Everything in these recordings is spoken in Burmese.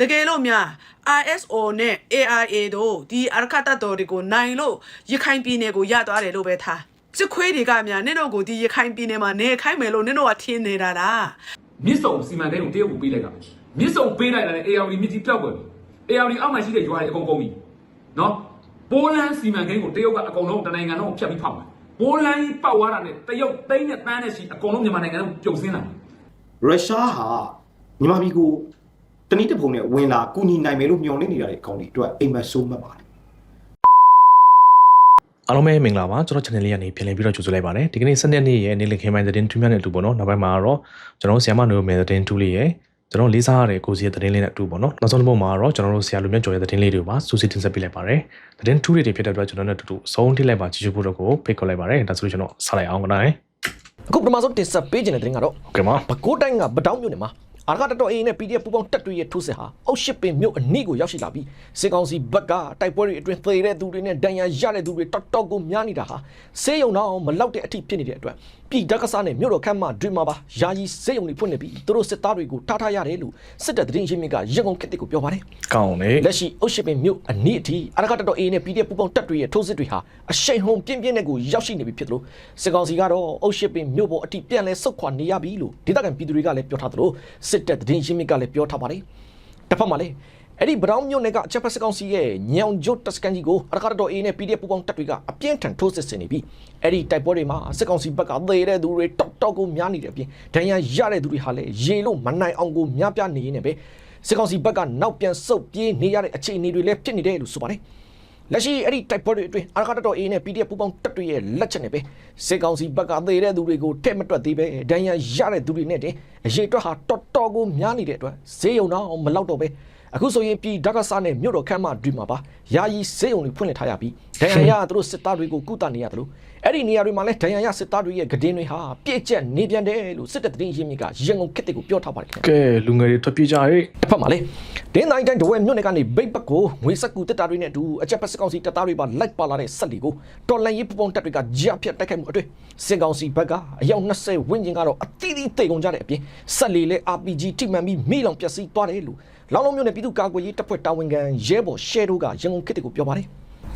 တကယ်လို့များ ISO နဲ့ AIA တို့ဒီအရခတ်တပ်တော်တွေကိုနိုင်လို့ရခိုင်ပြည်နယ်ကိုရသွားတယ်လို့ပဲထားစစ်ခွေးတွေကများနင့်တို့ကိုဒီရခိုင်ပြည်နယ်မှာနေခိုင်းမယ်လို့နင့်တို့ကထင်နေတာလားမြစ်စုံစီမံကိန်းကိုတရုတ်ကိုပေးလိုက်တာပဲမြစ်စုံပေးလိုက်တာနဲ့ AR မြစ်ကြီးပျောက်သွားပြီ AR အောက်မှာရှိတဲ့ရွာတွေအကုန်ကုန်ပြီနော်ပိုးလန်းစီမံကိန်းကိုတရုတ်ကအကုန်လုံးတနိုင်ငံလုံးကိုဖျက်ပြီးဖောက်တယ်ပိုးလန်းကြီးပောက်သွားတာနဲ့တရုတ်သိန်းနဲ့တန်းနဲ့ရှိအကုန်လုံးမြန်မာနိုင်ငံလုံးပြုံစင်းလာတယ်ရုရှားဟာမြန်မာပြည်ကို တနည်းတစ်ပုံနဲ့ဝင်လာကူညီနိုင်မယ်လို့မျှော်လင့်နေတာတွေအကောင်တွေအတွက်အိမ်မဆိုးမှတ်ပါတယ်အားလုံးပဲမင်္ဂလာပါကျွန်တော် channel လေးကနေပြန်လည်ပြီးတော့ကြိုဆိုလိုက်ပါတယ်ဒီကနေ့စနေနေ့ရဲ့နေ့လည်ခင်းပိုင်းသတင်းထူးမြတ်နဲ့အတူပေါ့နော်နောက်ပိုင်းမှာတော့ကျွန်တော်ဆရာမနိုမယ်သတင်းထူးလေးရဲ့ကျွန်တော်လေးစားရတဲ့ကိုစီရဲ့သတင်းလေးနဲ့အတူပေါ့နော်နောက်ဆုံးတစ်ပုဒ်မှာတော့ကျွန်တော်တို့ဆရာလူမြတ်ကျော်ရဲ့သတင်းလေးတွေကိုပါစူးစစ်တင်ဆက်ပေးလိုက်ပါတယ်သတင်းထူးတွေတွေဖြစ်တဲ့အတွက်ကျွန်တော်တို့အတူတူအဆုံးထိလိုက်ပါကြည့်ရှုဖို့တော့ကိုဖိတ်ခေါ်လိုက်ပါတယ်ဒါဆိုလို့ကျွန်တော်ဆက်လိုက်အောင်ကနိုင်အခုပထမဆုံးတင်ဆက်ပေးခြင်းတဲ့သတင်းကတော့ဟုတ်ကဲ့ပါပဲခူးတိုင်းကပတောင်းမြို့နယ်မှာ အာရကတတော်အေးနဲ့ PDF ပူပေါင်းတက်တွေရဲ့ထိုးစစ်ဟာအုတ်ရှစ်ပင်မြို့အနီးကိုရောက်ရှိလာပြီးစစ်ကောင်စီဘက်ကတိုက်ပွဲတွေအတွင်းသေတဲ့သူတွေနဲ့ဒဏ်ရာရတဲ့သူတွေတော်တော်ကိုများနေတာဟာစေယုံတော့မလောက်တဲ့အထိဖြစ်နေတဲ့အတွက်ပြည်တက္ကစားနဲ့မြို့တော်ခမ်းမတွင်မှာပါယာယီစေယုံတွေဖွင့်နေပြီးသူတို့စစ်သားတွေကိုထားထားရတယ်လို့စစ်တပ်သတင်းရင်းမြစ်ကရန်ကုန်ခေတ်ကိုပြောပါတယ်ကောင်းလေလက်ရှိအုတ်ရှိပင်မြို့အနီးအထိအရကတတော်အေးနဲ့ PDF ပူပေါင်းတပ်တွေရဲ့ထိုးစစ်တွေဟာအရှိန်ဟုန်ပြင်းပြင်းနဲ့ကိုရောက်ရှိနေပြီဖြစ်လို့စစ်ကောင်စီကတော့အုတ်ရှိပင်မြို့ပေါ်အထိပြန်လဲဆုတ်ခွာနေရပြီလို့ဒေသခံပြည်သူတွေကလည်းပြောထားသလိုစစ်တပ်သတင်းရင်းမြစ်ကလည်းပြောထားပါတယ်တစ်ဖက်မှာလည်းအဲ့ဒီဘရောင်းမြို့နယ်ကအချက်ဖက်စကောင်စီရဲ့ညောင်ကျိုးတက်စကန်ကြီးကိုအရကတတော်အေးနဲ့ PDF ပူပေါင်းတပ်တွေကအပြင်းထန်ထိုးစစ်ဆင်နေပြီးအဲ့ဒီတိုက်ပွဲတွေမှာစစ်ကောင်စီဘက်ကသေတဲ့သူတွေတောက်တောက်ကိုများနေတဲ့အပြင်ဒဏ်ရာရတဲ့သူတွေဟာလည်းရေလို့မနိုင်အောင်ကိုများပြားနေရင်းနဲ့ပဲစစ်ကောင်စီဘက်ကနောက်ပြန်ဆုတ်ပြေးနေရတဲ့အခြေအနေတွေလည်းဖြစ်နေတယ်လို့ဆိုပါတယ်။ လက်ရှိအဲ့ဒီတိုက်ပွဲတွေအတွင်းအာရခတတော်အေးနဲ့ PDF ပူပေါင်းတပ်တွေရဲ့လက်ချက်နဲ့ပဲစစ်ကောင်စီဘက်ကသေတဲ့သူတွေကိုထက်မတွက်သေးပဲဒဏ်ရာရတဲ့သူတွေနဲ့တဲ့အရေးအတွက်ဟာတော်တော်ကိုများနေတဲ့အတွက်ဈေးရုံတော့မလောက်တော့ပဲ အခုဆိုရင်ပြည်ဒကဆာနဲ့မြို့တော်ခမ်းမတွင်မှာပါယာယီဈေးရုံတွေဖွင့်လှစ်ထားရပြီးဒဏ်ရာရသူတို့စစ်သားတွေကိုကုသနေရတယ်လို့အဲ့ဒီနေရာတွေမှာလည်းဒဏ်ရာရစစ်သားတွေရဲ့ဂဒင်းတွေဟာပြည့်ကျက်နေပြန်တယ်လို့စစ်တပ်သတင်းရင်းမြစ်ကရန်ကုန်ခေတ်ကိုပြောထားပါတယ်ခင်ဗျာကဲလူငယ်တွေထွက်ပြေးကြရေးတစ်ဖက်မှာလေဒင်းတိုင်းတိုင်းဒဝဲမြို့နယ်ကနေဘိတ်ဘက်ကိုငွေစက်ကူတက်တာတွေနဲ့အတူအချက်ဖက်စစ်ကောင်စီတပ်သားတွေပါလိုက်ပါလာတဲ့ဆက်လီကိုတော်လန်ရေးပပုံတက်တွေကကြားဖြတ်တိုက်ခိုက်မှုအတွေ့စစ်ကောင်စီဘက်ကအယောက်20ဝန်းကျင်ကတော့အသီးသီးတိတ်ကုန်ကြတဲ့အပြင်ဆက်လီလည်း RPG ထိမှန်ပြီးမိလောင်ပျက်စီးသွားတယ်လို့ လောင်လုံးမြို့နယ်ပြည်သူ့ကာကွယ်ရေးတပ်ဖွဲ့တာဝန်ခံရဲဘော်ရှဲတို့ကရန်ကုန်ခေတ်ကိုပြောပါတယ်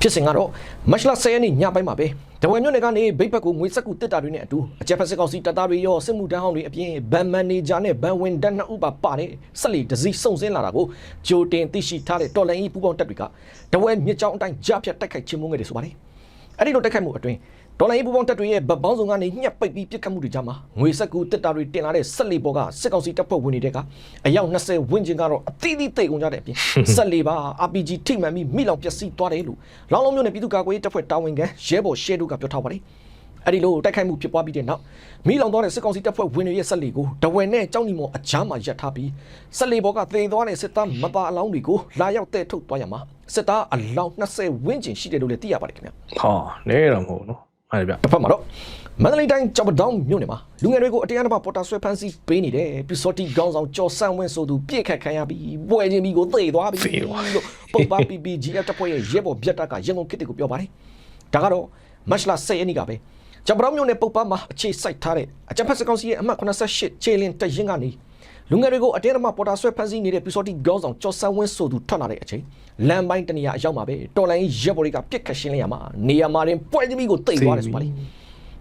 ဖြစ်စဉ်ကတော့မတ်လ10ရက်နေ့ညပိုင်းမှာပဲဒဝဲမြို့နယ်ကနေဘိတ်ဘက်ကိုငွေစက်ကူတက်တာတွေနဲ့အတူအကြက်ဖက်စစ်ကောင်စီတပ်သားတွေရောစစ်မှုထမ်းဟောင်းတွေအပြင်ဗန်မန်နေဂျာနဲ့ဗန်ဝင်တက်နှစ်ဦးပါပါတယ်ဆက်လီတစည်းစုံစင်းလာတာကိုဂျိုတင်သိရှိထားတဲ့တော်လိုင်းကြီးပူပေါင်းတပ်တွေကဒဝဲမြစ်ကြောင်းအတိုင်းကြားဖြတ်တိုက်ခိုက်ခြင်းမုန်းခဲ့တယ်ဆိုပါတယ်အဲ့ဒီလိုတိုက်ခိုက်မှုအတွင်း ဒေါ်လာရေးပူပေါင်းတပ်တွေရဲ့ဗတ်ပေါင်းစုံကနေညှက်ပိတ်ပြီးပြစ်ခတ်မှုတွေကြားမှာငွေစက်ကူတက်တာတွေတင်လာတဲ့ဆက်လီပေါ်ကစစ်ကောင်စီတပ်ဖွဲ့ဝင်တွေကအယောက်20ဝန်းကျင်ကတော့အသီးသီးတိတ်ကုန်ကြတဲ့အပြင်ဆက်လီပါ RPG ထိမှန်ပြီးမိလောင်ပျက်စီးသွားတယ်လို့လောင်းလုံးမျိုးနဲ့ပြည်သူ့ကာကွယ်ရေးတပ်ဖွဲ့တာဝန်ခံရဲဘော်ရှဲတို့ကပြောထားပါတယ်အဲ့ဒီလိုတိုက်ခိုက်မှုဖြစ်ပွားပြီးတဲ့နောက်မိလောင်သွားတဲ့စစ်ကောင်စီတပ်ဖွဲ့ဝင်တွေရဲ့ဆက်လီကိုဒဝယ်နဲ့ကြောင်းညီမော်အကြားမှာရပ်ထားပြီးဆက်လီဘော်ကသေသွားတဲ့စစ်သားမပါအလောင်းတွေကိုလာရောက်တဲ့ထုတ်သွားရမှာစစ်သားအလောင်း20ဝန်းကျင်ရှိတယ်လို့လည်းသိရပါတယ်ခင်ဗျာဟာနဲတော့မဟုတ် ဘူးနော်အဲ့ဒါဗျတစ်ဖက်မှာတော့မန္တလေးတိုင်းကြောက်ပတောင်းမြို့နယ်မှာလူငယ်တွေကိုအတရားတစ်ပါပေါ်တာဆွဲဖမ်းဆီးပေးနေတယ်ပီစော်တီခေါင်းဆောင်ကျော်ဆန်းဝင်းဆိုသူပြစ်ခတ်ခံရပြီးပွဲချင်းပြီးကိုသေသွားပြီလို့ပုပ္ပ PPGF တပ်ဖွဲ့ရဲ့ရဲဘော်ဗျက်တပ်ကရန်ကုန်ခေတ်ကိုပြောပါတယ်ဒါကတော့မတ်လ10ရက်နေ့ကပဲကြောက်ပတောင်းမြို့နယ်ပုပ္ပမှာအခြေစိုက်ထားတဲ့အကြံဖက်စကောင်စီရဲ့အမှတ်88ခြေလင်းတရင်ကနေ လူငယ်တွေကိုအတင်းအဓမ္မပေါ်တာဆွဲဖမ်းဆီးနေတဲ့ပီစော်တီခေါင်းဆောင်ကျော်ဆန်းဝင်းဆိုသူထွက်လာတဲ့အချိန်လမ်းပိုင်းတနေရာအရောက်မှာပဲတော်လိုင်းရဲဘော်တွေကပြစ်ခတ်ရှင်းလင်းရမှာနေရာမှာတင်ပွဲချင်းပြီးကိုတိတ်သွားတယ်ဆိုပါလိမ့်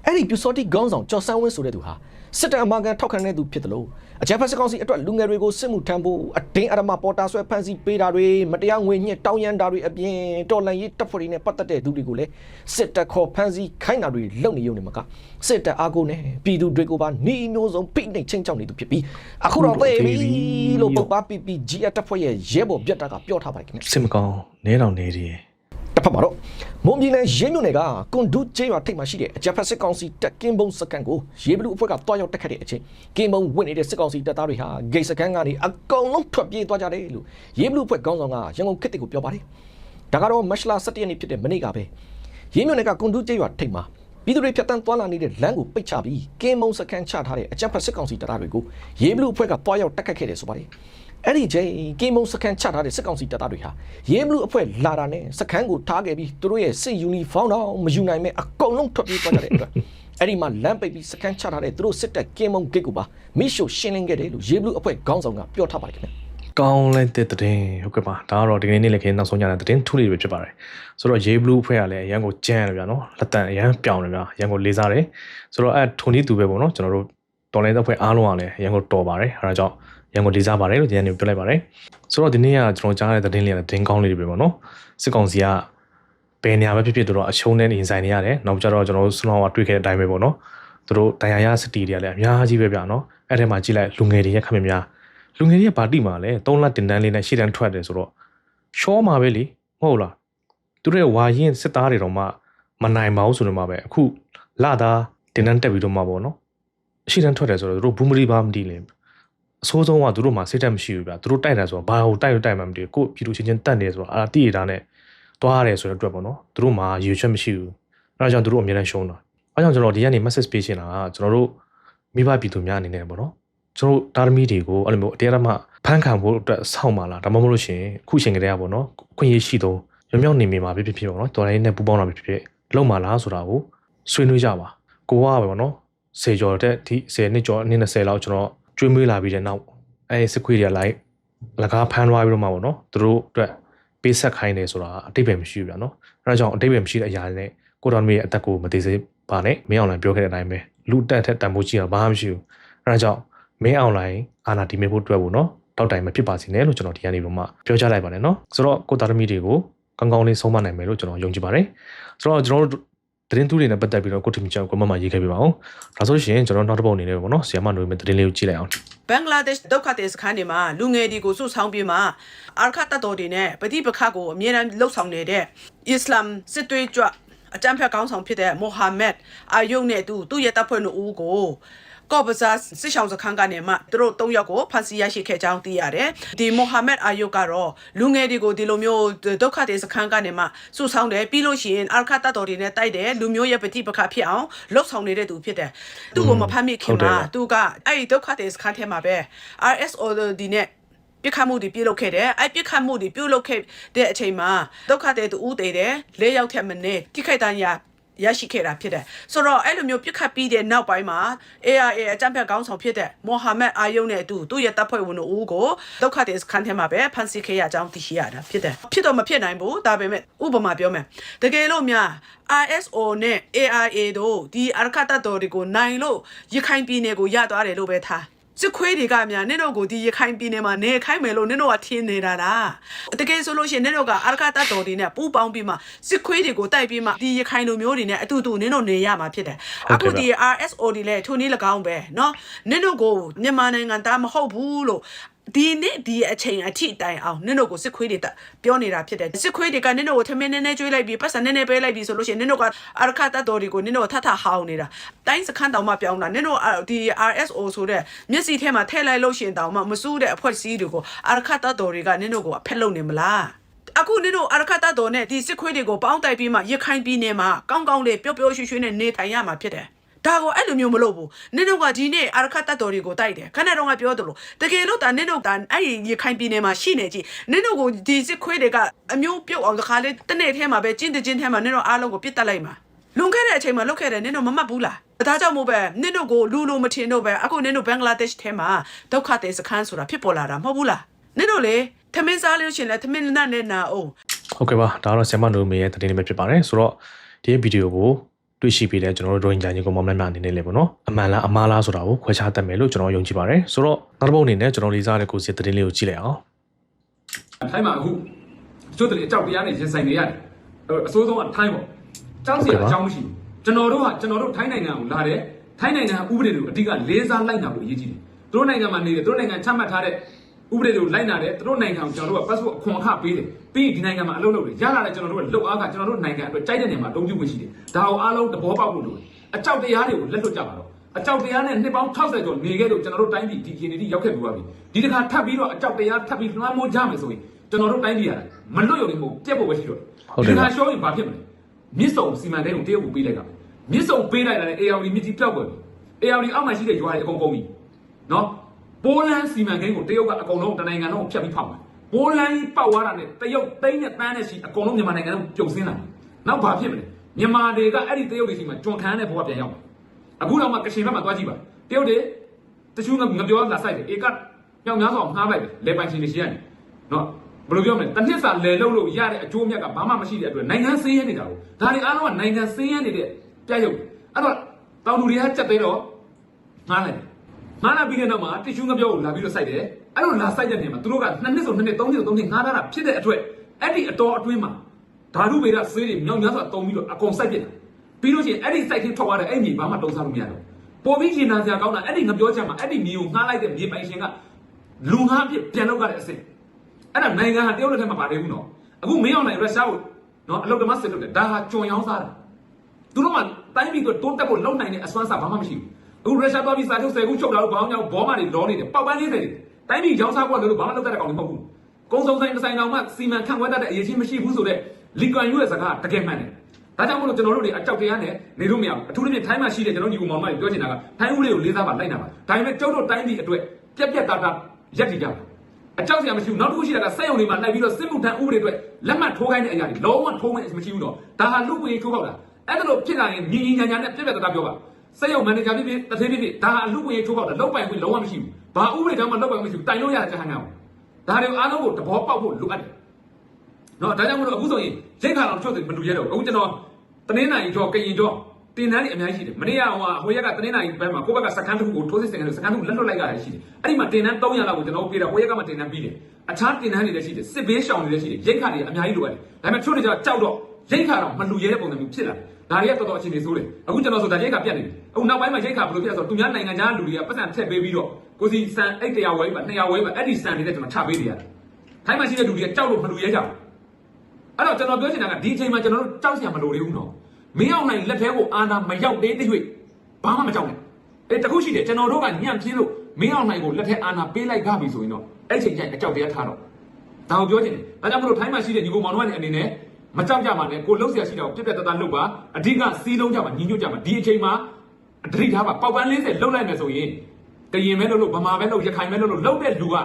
အဲ့ဒီပြူစောတိခေါင်းဆောင်ကျော်ဆန်းဝင်းဆိုတဲ့သူဟာ စစ်တပ်အမာခံထောက်ခံတဲ့သူဖြစ်တယ်လို့အကြမ်းဖက်စစ်ကောင်စီအတွက်လူငယ်တွေကိုစစ်မှုထမ်းဖို့အတင်းအဓမ္မပေါ်တာဆွဲဖမ်းဆီးပေးတာတွေမတရားငွေညှစ်တောင်းရမ်းတာတွေအပြင်တော်လန်ရေးတပ်ဖွဲ့တွေနဲ့ပတ်သက်တဲ့သူတွေကိုလည်းစစ်တပ်ခေါ်ဖမ်းဆီးခိုင်းတာတွေလုပ်နေရုံနဲ့မကစစ်တပ်အားကိုနဲ့ပြည်သူတွေကိုပါနှီးမျိုးစုံဖိနှိပ်ချင်းချောက်နေသူဖြစ်ပြီးအခုတော့သေပြီလို့ပုပ္ပ PPG တပ်ဖွဲ့ရဲ့ရဲဘော်ပြတ်တာကပြောထားပါတယ်ခင်ဗျစစ်မကောင်းနဲတော့နေတယ်တစ် ဖက်မှာတော့မွန်ပြည်နယ်ရင်းမြို့နယ်ကကွန်ဒုကျေးရွာထိပ်မှာရှိတဲ့အကြပ်ဖက်စစ်ကောင်စီတပ်ကင်းဘုံစကန်ကိုရေဘလူအဖွဲ့ကတွားရောက်တက်ခတ်တဲ့အချိန်ကင်းဘုံဝင်နေတဲ့စစ်ကောင်စီတပ်သားတွေဟာဂိတ်စကန်ကနေအကုန်လုံးထွက်ပြေးသွားကြတယ်လို့ရေဘလူအဖွဲ့ခေါင်းဆောင်ကရန်ကုန်ခေတ်ကိုပြောပါတယ်ဒါကတော့မတ်လ17ရက်နေ့ဖြစ်တဲ့မနေ့ကပဲရင်းမြို့နယ်ကကွန်ဒုကျေးရွာထိပ်မှာပြည်သူတွေဖြတ်တန်းသွားလာနေတဲ့လမ်းကိုပိတ်ချပြီးကင်းမုံစကန်ချထားတဲ့အကြမ်းဖက်စစ်ကောင်စီတပ်သားတွေကိုရေဘလူအဖွဲ့ကတွားရောက်တက်ခတ်ခဲ့တယ်ဆိုပါတယ် အဲ့ဒီချိန်ကင်းမုံစကန်ချထားတဲ့စစ်ကောင်စီတပ်သားတွေဟာရေဘလူအဖွဲ့လာတာနဲ့စကန်ကိုထားခဲ့ပြီးသူတို့ရဲ့စစ်ယူနီဖောင်းတော့မယူနိုင်မဲ့အကုန်လုံးထွက်ပြေးသွားကြတဲ့အတွက်အဲ့ဒီမှာလမ်းပိတ်ပြီးစကန်ချထားတဲ့သူတို့စစ်တပ်ကင်းမုံဂိတ်ကိုပါမိရှို့ရှင်းလင်းခဲ့တယ်လို့ရေဘလူအဖွဲ့ခေါင်းဆောင်ကပြောထားပါတယ်ခင်ဗျကောင်းလိုက်တဲ့သတင်းဟုတ်ကဲ့ပါဒါကတော့ဒီကနေ့နေ့လည်းခင်းနောက်ဆုံးညတဲ့သတင်းထူးလေးပဲဖြစ်ပါတယ်ဆိုတော့ J Blue ဖွဲ့ကလည်းအရန်ကိုကြမ်းတယ်ဗျာနော်လက်တန်အရန်ပြောင်းတယ်ဗျာအရန်ကိုလေးစားတယ်ဆိုတော့အဲထုံဒီသူပဲပေါ့နော်ကျွန်တော်တို့တော်လိုင်းသက်ဖွဲ့အားလုံးကလည်းအရန်ကိုတော်ပါတယ်အဲဒါကြောင့်အ ရန်ကိုလေးစားပါတယ်လို့ဒီနေ့ပြောလိုက်ပါတယ်ဆိုတော့ဒီနေ့ကကျွန်တော်ကြားတဲ့သတင်းလေးကလည်းသတင်းကောင်းလေးတွေပဲပေါ့နော်စစ်ကောင်စီကဘယ်နေရာပဲဖြစ်ဖြစ်တို့တော့အရှုံးနဲ့ရင်ဆိုင်နေရတယ်နောက်ကြတော့ကျွန်တော်တို့ဆွမ်းတော်ကတွေ့ခဲ့တဲ့အတိုင်းပဲပေါ့နော်သူတို့တန်ရာရစတီတွေကလည်းအများကြီးပဲဗျာနော်အဲ့ထဲမှာကြည့်လိုက်လူငယ်တွေရဲ့ခက်မြများလူငယ်ကြီးကဘာတိမှာလဲ3လတင်တန်းလေးနဲ့ရှေ့တန်းထွက်တယ်ဆိုတော့ရှောမှာပဲလေမဟုတ်လားသူတို့ရဲ့ဝါရင်စစ်သားတွေတော့မှမနိုင်ပါဘူးဆိုတော့မှပဲအခုလာသားတင်တန်းတက်ပြီးတော့မှပေါ့နော်ရှေ့တန်းထွက်တယ်ဆိုတော့သူတို့ဘူးမရီဘာမတီးလေ အဆိုးဆုံးကသူတို့မှစိတ်တက်မရှိဘူးဗျာသူတို့တိုက်တယ်ဆိုတော့ဘာကိုတိုက်လို့တိုက်မှမသိဘူးကိုပြည်သူချင်းချင်းတက်နေဆိုတော့အာတိရတာနဲ့တွားရတယ်ဆိုတဲ့အတွက်ပေါ့နော်သူတို့မှရေရွှက်မရှိဘူးအဲဒါကြောင့်သူတို့အများနဲ့ရှုံးတာအဲကြောင့်ကျွန်တော်ဒီကနေ message ပေးချင်တာကကျွန်တော်တို့မိဘပြည်သူများအနေနဲ့ပေါ့နော်ကျွန်တော်တို့တာသမီတွေကိုအဲ့လိုမျိုးအတရားဓမ္မဖန်ခံဖို့အတွက်စောင့်ပါလားဒါမှမဟုတ်လို့ရှိရင်အခုချိန်ကလေးကပေါ့နော်အခွင့်အရေးရှိတော့ရောင်ရောင်နေမိမှာဖြစ်ဖြစ်ဖြစ်ပေါ့နော်တော်တိုင်းနဲ့ပူပေါင်းတာဖြစ်ဖြစ်လုံပါလားဆိုတာကိုဆွေးနွေးကြပါကိုကပဲပေါ့နော်စေကျော်တဲ့ဒီ10နှစ်ကျော်အနည်း20လောက်ကျွန်တော် ကျွေးမွေးလာပြီးတဲ့နောက်အဲစစ်ခွေးတွေကလိုက်လကားဖမ်းသွားပြီးတော့မှပေါ့နော်သူတို့အတွက်ပေးဆက်ခိုင်းတယ်ဆိုတာအတိတ်ပဲမရှိဘူးဗျာနော်အဲဒါကြောင့်အတိတ်ပဲမရှိတဲ့အရာတွေနဲ့ကိုတော်မီရဲ့အသက်ကိုမသေးစေပါနဲ့မင်းအောင်လည်းပြောခဲ့တဲ့အတိုင်းပဲလူတက်ထက်တန်ဖိုးကြီးတာဘာမှမရှိဘူးအဲဒါကြောင့်မင်းအွန်လိုင်းအာနာတီမေဖို့အတွက်ပေါ့နော်တောက်တိုင်မဖြစ်ပါစေနဲ့လို့ကျွန်တော်ဒီကနေ့တော့မှပြောချလိုက်ပါတယ်နော်ဆိုတော့ကိုသားသမီးတွေကိုကောင်းကောင်းလေးဆုံးမနိုင်မယ်လို့ကျွန်တော်ယုံကြည်ပါတယ်ဆိုတော့ကျွန်တော်တို့ သတင်းသူတွေနဲ့ပတ်သက်ပြီးတော့ကိုထမီချောက်ကမမရေးခဲ့ပြပါအောင်ဒါဆိုရှင်ကျွန်တော်နောက်တစ်ပုတ်အနေနဲ့ပေါ့နော်ဆီယမနိုရဲ့သတင်းလေးကိုကြည့်လိုက်အောင်ဘင်္ဂလားဒေ့ရှ်ဒုက္ခသည်စခန်းတွေမှာလူငယ်တွေကိုစုဆောင်းပြီးမှအာရခတ်တပ်တော်တွေနဲ့ပဋိပက္ခကိုအမြဲတမ်းလှုပ်ဆောင်နေတဲ့အစ္စလာမ်စစ်သွေးကြွအကြမ်းဖက်ကောင်းဆောင်ဖြစ်တဲ့မိုဟာမက်အာယုန်နဲ့သူသူ့ရဲ့တပ်ဖွဲ့တို့ဦးကို ကော့ဘဇာစစ်ဆောင်စခန်းကနေမှသူတို့၃ယောက်ကိုဖမ်းဆီးရရှိခဲ့ကြောင်းသိရတယ်။ဒီမိုဟာမက်အာယုတ်ကတော့လူငယ်တွေကိုဒီလိုမျိုးဒုက္ခတွေစခန်းကနေမှစုဆောင်းတယ်ပြီးလို့ရှိရင်အာခတ်တပ်တော်တွေနဲ့တိုက်တယ်လူမျိုးရဲ့ပဋိပက္ခဖြစ်အောင်လှုပ်ဆောင်နေတဲ့သူဖြစ်တယ်။သူ့ကိုမဖမ်းမိခင်မှာသူကအဲ့ဒီဒုက္ခတွေစခန်းထဲမှာပဲ RSO ဒီနဲ့ပြစ်ခတ်မှုတွေပြုလုပ်ခဲ့တယ်အဲ့ပြစ်ခတ်မှုတွေပြုလုပ်ခဲ့တဲ့အချိန်မှာဒုက္ခတဲ့သူဦးတည်တယ်၄ယောက်ထက်မနည်းတိခိုက်တန်းရ ရရှိခဲ့တာဖြစ်တယ်ဆိုတော့အဲ့လိုမျိုးပြစ်ခတ်ပြီးတဲ့နောက်ပိုင်းမှာ ARA အကြမ်းဖက်ကောင်းဆောင်ဖြစ်တဲ့မိုဟာမက်အာယုန်နဲ့အတူသူ့ရဲ့တပ်ဖွဲ့ဝင်တို့ဦးကိုဒုက္ခတဲ့စခန်းထဲမှာပဲဖမ်းဆီးခဲ့ရကြောင်းသိရှိရတာဖြစ်တယ်ဖြစ်တော့မဖြစ်နိုင်ဘူးဒါပေမဲ့ဥပမာပြောမယ်တကယ်လို့များ ISO နဲ့ ARA တို့ဒီအာရခတ်တပ်တော်တွေကိုနိုင်လို့ရခိုင်ပြည်နယ်ကိုရသွားတယ်လို့ပဲထား စစ်ခွေးတွေကများနင့်တို့ကိုဒီရခိုင်ပြည်နယ်မှာနေခိုင်းမယ်လို့နင့်တို့ကထင်နေတာလားတကယ်ဆိုလို့ရှိရင်နင့်တို့ကအာရခတတ်တော်တွေနဲ့ပူးပေါင်းပြီးမှစစ်ခွေးတွေကိုတိုက်ပြီးမှဒီရခိုင်လူမျိုးတွေနဲ့အတူတူနင့်တို့နေရမှာဖြစ်တယ် ဟုတ်ကဲ့ပါအခုဒီ RSO တွေလည်းထိုနည်း၎င်းပဲเนาะနင့်တို့ကိုမြန်မာနိုင်ငံသားမဟုတ်ဘူးလို့ ဒီနေ့ဒီအချိန်အထိတိုင်အောင်နင့်တို့ကိုစစ်ခွေးတွေတက်ပြောနေတာဖြစ်တယ်စစ်ခွေးတွေကနင့်တို့ကိုထမင်းနည်းနည်းကျွေးလိုက်ပြီးပတ်စံနည်းနည်းပေးလိုက်ပြီးဆိုလို့ရှိရင်နင့်တို့ကအရခတတ်တော်တွေကိုနင့်တို့ထထဟောင်းနေတာတိုင်းစခန်းတောင်မှပြောင်းတာနင့်တို့အာဒီ RSO ဆိုတဲ့မျက်စိထဲမှာထည့်လိုက်လို့ရှိရင်တောင်မှမစူးတဲ့အဖွဲ့အစည်းတွေကိုအရခတတ်တော်တွေကနင့်တို့ကိုအဖက်လုံနေမလားအခုနင်တို့အရခတ်တတ်တော်နဲ့ဒီစစ်ခွေးတွေကိုပေါင်းတိုက်ပြီးမှရခိုင်ပြည်နယ်မှာကောင်းကောင်းလေးပျော့ပျော့ရွှင်ရွှင်နဲ့နေထိုင်ရမှာဖြစ်တယ်။ ဒါကိုအဲ့လိုမျိုးမလုပ်ဘူး။နင်တို့ကဒီနေ့အရခတ်တတ်တော်တွေကိုတိုက်တယ်။ခဏတော့ကပြောသလိုတကယ်လို့ဒါနင်တို့ကအဲ့ဒီရခိုင်ပြည်နယ်မှာရှိနေကြ။နင်တို့ကိုဒီစစ်ခွေးတွေကအမျိုးပြုတ်အောင်တစ်ခါလေးတစ်နေ့ထဲမှာပဲကျင်းတကျင်းထဲမှာနင်တို့အားလုံးကိုပြစ်တက်လိုက်မှာ။လွန်ခဲ့တဲ့အချိန်မှာလုတ်ခဲ့တယ်နင်တို့မမှတ်ဘူးလား။ဒါကြောင့်မို့ပဲနင်တို့ကိုလူလူမထင်တော့ပဲအခုနင်တို့ဘင်္ဂလားဒေ့ရှ်ထဲမှာဒုက္ခတဲ့စခန်းဆိုတာဖြစ်ပေါ်လာတာမဟုတ်ဘူးလား။နင်တို့လေသမင်းစားလို့ရှရင်လဲသမင်းနဲ့နဲ့နာအောင်ဟုတ်ကဲ့ပါဒါကတော့ဆီယမနိုမေရဲ့သတင်းလေးပဲဖြစ်ပါတယ်ဆိုတော့ဒီဗီဒီယိုကို တွေ့ရှိပြီးတဲ့ကျွန်တော်တို့ drawing ကြညီကောင်မများများအနေနဲ့လည်းပေါ့နော်အမှန်လားအမှားလားဆိုတာကိုခွဲခြားတတ်မယ်လို့ကျွန်တော်ယုံကြည်ပါတယ်ဆိုတော့နောက်တစ်ပုတ်အနေနဲ့ကျွန်တော်လေးစားတဲ့ကိုစီသတင်းလေးကိုကြည့်လိုက်အောင်ထိုင်းမှာအခုကျွတ်တယ်အကြောက်တရားနဲ့ရင်ဆိုင်နေရတယ်အစိုးဆုံးကထိုင်းပေါ့ကြောက်စရာအကြောင်းမရှိဘူးကျွန်တော်တို့ကကျွန်တော်တို့ထိုင်းနိုင်ငံကိုလာတယ်ထိုင်းနိုင်ငံဥပဒေတွေကိုအဓိကလေးစားလိုက်နာဖို့အရေးကြီးတယ်သူတို့နိုင်ငံမှာနေတယ်သူတို့နိုင်ငံချမှတ်ထားတဲ့ ဥပဒေတွေကိုလိုက်နာတယ်သူတို့နိုင်ငံကိုကျွန်တော်တို့က passport အခွန်အခပေးတယ်ပြီးဒီနိုင်ငံမှာအလုပ်လုပ်တယ်ရလာတဲ့ကျွန်တော်တို့ကလုပ်အားကကျွန်တော်တို့နိုင်ငံအတွက်ကြိုက်တဲ့နေရာမှာအသုံးပြုခွင့်ရှိတယ်ဒါအောင်အားလုံးသဘောပေါက်ဖို့လိုတယ်အကြောက်တရားတွေကိုလက်လွတ်ကြပါတော့အကြောက်တရားနဲ့နှစ်ပေါင်း60ကျော်နေခဲ့လို့ကျွန်တော်တို့တိုင်းပြည်ဒီခင်နေတိရောက်ခဲ့ပြီးပါပြီဒီတစ်ခါထပ်ပြီးတော့အကြောက်တရားထပ်ပြီးလွှမ်းမိုးကြမယ်ဆိုရင်ကျွန်တော်တို့တိုင်းပြည်ရတာမလွတ်ရုံနဲ့မဟုတ်ပြက်ဖို့ပဲရှိတော့တယ်ဒီခါရှောရင်ဘာဖြစ်မလဲမြစ်စုံစီမံကိန်းကိုတရုတ်ကိုပေးလိုက်ကမြစ်စုံပေးလိုက်တာနဲ့ AR မြစ်ကြီးပြောက်သွားပြီ AR အောက်မှာရှိတဲ့ရွာတွေအကုန်ကုန်ပြီနော် ပိုလန်စီမံကိန်းကိုတရုတ်ကအကုန်လုံးတနိုင်ငံလုံးဖြတ်ပြီးဖောက်တယ်ပိုလန်ကြီးပောက်သွားတာနဲ့တရုတ်သိန်းနဲ့တန်းနဲ့ရှိအကုန်လုံးမြန်မာနိုင်ငံလုံးပြုတ်ဆင်းလာတယ်နောက်ဘာဖြစ်မလဲမြန်မာတွေကအဲ့ဒီတရုတ်တွေရှိမှကြွန်ခမ်းတဲ့ဘဝပြန်ရောက်တယ်အခုတော့မှကရှင်ဘက်မှာသွားကြည့်ပါတရုတ်တွေတချို့ငပြောလာဆိုင်တယ်ဧကမြောက်များစွာငှားလိုက်တယ်လေပိုင်ရှင်တွေရှိရတယ်နော်ဘယ်လိုပြောမလဲတစ်နှစ်စာလဲလို့လို့ရတဲ့အကျိုးအမြတ်ကဘာမှမရှိတဲ့အတွက်နိုင်ငံစင်းရဲနေတာကိုဒါတွေအားလုံးကနိုင်ငံစင်းရဲနေတဲ့ပြရုပ်အဲ့တော့တောင်သူတွေကကြက်သေးတော့ငှားလိုက်တယ် ငှားလာပြီးတဲ့နောက်မှာတ िश ူးငပြောကိုလာပြီးတော့စိုက်တယ်အဲ့လိုလာစိုက်တဲ့နေရာမှာသူတို့ကနှစ်နှစ်ဆိုနှစ်နှစ်သုံးနှစ်ဆိုသုံးနှစ်ငှားထားတာဖြစ်တဲ့အတွက်အဲ့ဒီအတော်အတွင်းမှာဓာတုဗေဒဆေးတွေမြောက်များစွာတုံပြီးတော့အကုန်စိုက်ပြစ်တာပြီးလို့ရှိရင်အဲ့ဒီစိုက်ခင်းထွက်သွားတဲ့အဲ့မြေဘာမှတုံးစားလို့မရတော့ပေါ်ပြီးရှင်နာစရာကောင်းတာအဲ့ဒီငပြောချက်မှာအဲ့ဒီမြေကိုငှားလိုက်တဲ့မြေပိုင်ရှင်ကလူငှားအဖြစ်ပြန်လောက်ရတဲ့အဆင့်အဲ့ဒါနိုင်ငံဟာတရုတ်လက်ထက်မှာပါတယ်ဘူးနော်အခုမင်းအောင်နိုင်ရုရှားကိုနော်အလုတ်တမစစ်လုပ်တယ်ဒါဟာကြုံရောင်းစားတာသူတို့မှတိုင်းပြည်ကိုတွန်းတက်ဖို့လုံနိုင်တဲ့အစွမ်းစားဘာမှမရှိဘူး အခုရုရှားသွားပြီးစာချုပ်10ခုချုပ်လာလို့ဘောင်းကြောင်ဘောမတွေလောနေတယ်ပေါက်ပန်း40တွေတိုင်းပြည်ရောင်းစားဖို့လည်းလို့ဘာမှလုပ်တတ်တဲ့ကောင်တွေမဟုတ်ဘူးကုံစုံဆိုင်တစ်ဆိုင်တော်မှစီမံခန့်ခွဲတတ်တဲ့အရေးကြီးမရှိဘူးဆိုတော့လီကွန်ယူရဲ့စကားတကယ်မှန်တယ်ဒါကြောင့်မလို့ကျွန်တော်တို့တွေအကြောက်တရားနဲ့နေလို့မရဘူးအထူးသဖြင့်ထိုင်းမှာရှိတဲ့ကျွန်တော်ညီကောင်မောင်မတွေပြောချင်တာကထိုင်းဦးလေးကိုလေးစားပါလိုက်နာပါဒါပေမဲ့ကျုပ်တို့တိုင်းပြည်အတွက်ပြက်ပြက်တာတာရက်တည်ကြပါအကြောက်စရာမရှိဘူးနောက်တစ်ခုရှိတာကစက်ရုံတွေမှာလိုက်ပြီးတော့စစ်မှုထမ်းဥပဒေအတွက်လက်မှတ်ထိုးခိုင်းတဲ့အရာတွေလုံးဝထိုးခိုင်းမရှိဘူးတော့ဒါဟာလူ့ဝင်ချိုးပေါက်တာအဲ့ဒါလို့ဖြစ်လာရင်ညီညီညာညာနဲ့ပြက်ပြက်တသားပြောပါ စက်ရုံမန်နေဂျာဖြစ်ဖြစ်တသေးဖြစ်ဖြစ်ဒါဟာလူ့ဝင်ချိုးပေါက်တာလောက်ပိုင်ခွင့်လုံးဝမရှိဘူးဘာဥပဒေတောင်မှလောက်ပိုင်မရှိဘူးတိုင်လို့ရတဲ့ဂျဟန်နာဒါတွေအားလုံးကိုတဘောပေါက်ဖို့လိုအပ်တယ်နော်ဒါကြောင့်မလို့အခုဆိုရင်ရိတ်ခါတော်ချုပ်တယ်မလူရဲတော့အခုကျွန်တော်တနင်္လာရီကျော်ကရင်ကျော်တင်တန်းတွေအများကြီးရှိတယ်မနေ့ကဟိုဟိုရက်ကတနင်္လာရီဘက်မှာကိုယ့်ဘက်ကစကန်တစ်ခုကိုထိုးစစ်ဆင်တယ်စကန်တစ်ခုလက်လွတ်လိုက်ရတယ်ရှိတယ်အဲ့ဒီမှာတင်တန်း300လောက်ကိုကျွန်တော်ပြေးတာဟိုရက်ကမှတင်တန်းပြီးတယ်အခြားတင်တန်းတွေလည်းရှိတယ်စစ်ဘေးရှောင်တွေလည်းရှိတယ်ရိတ်ခါတွေအများကြီးလိုအပ်တယ်ဒါပေမဲ့ချို့တွေကျတော့ကြောက်တော့ရိတ်ခါတော့မလူရဲတဲ့ပုံစံမျိုးဖြစ်လာတယ် ဒါတွေကတော်တော်အခြေအနေဆိုးတယ်အခုကျွန်တော်ဆိုတာရိတ်ခါပြတ်နေတယ်အခုနောက်ပိုင်းမှာရိတ်ခါဘယ်လိုဖြစ်လဲဆိုတော့သူများနိုင်ငံခြားလူတွေကပတ်စံထည့်ပေးပြီးတော့ကိုစီစံအိတ်100ဝဲပါ200ဝဲပါအဲ့ဒီစံတွေနဲ့ကျွန်တော်ချပေးနေရတယ်ထိုင်းမှာရှိတဲ့လူတွေကကြောက်လို့မလူရဲကြဘူးအဲ့တော့ကျွန်တော်ပြောချင်တာကဒီအချိန်မှာကျွန်တော်တို့ကြောက်စရာမလိုသေးဘူးနော်မင်းအောင်နိုင်လက်ထဲကိုအာနာမရောက်သေးသေး၍ဘာမှမကြောက်နဲ့အဲတခုရှိတယ်ကျွန်တော်တို့ကညံ့ပြင်းလို့မင်းအောင်နိုင်ကိုလက်ထဲအာနာပေးလိုက်ကြပြီဆိုရင်တော့အဲ့ချိန်ကျရင်အကြောက်တရားထားတော့ဒါကိုပြောချင်တယ်ဒါကြောင့်မလို့ထိုင်းမှာရှိတဲ့ညီကိုမောင်တို့ကနေအနေနဲ့ မကြောက်ကြပါနဲ့ကိုလှုပ်ရှားရှိတာကိုပြက်ပြက်တသားလှုပ်ပါအဓိကစီးလုံးကြပါညီညွတ်ကြပါဒီအချိန်မှာအတိထားပါပေါက်ပန်း40လှုပ်လိုက်မယ်ဆိုရင်ကရင်ပဲလှုပ်လို့ဗမာပဲလှုပ်ရခိုင်ပဲလှုပ်လို့လှုပ်တဲ့လူက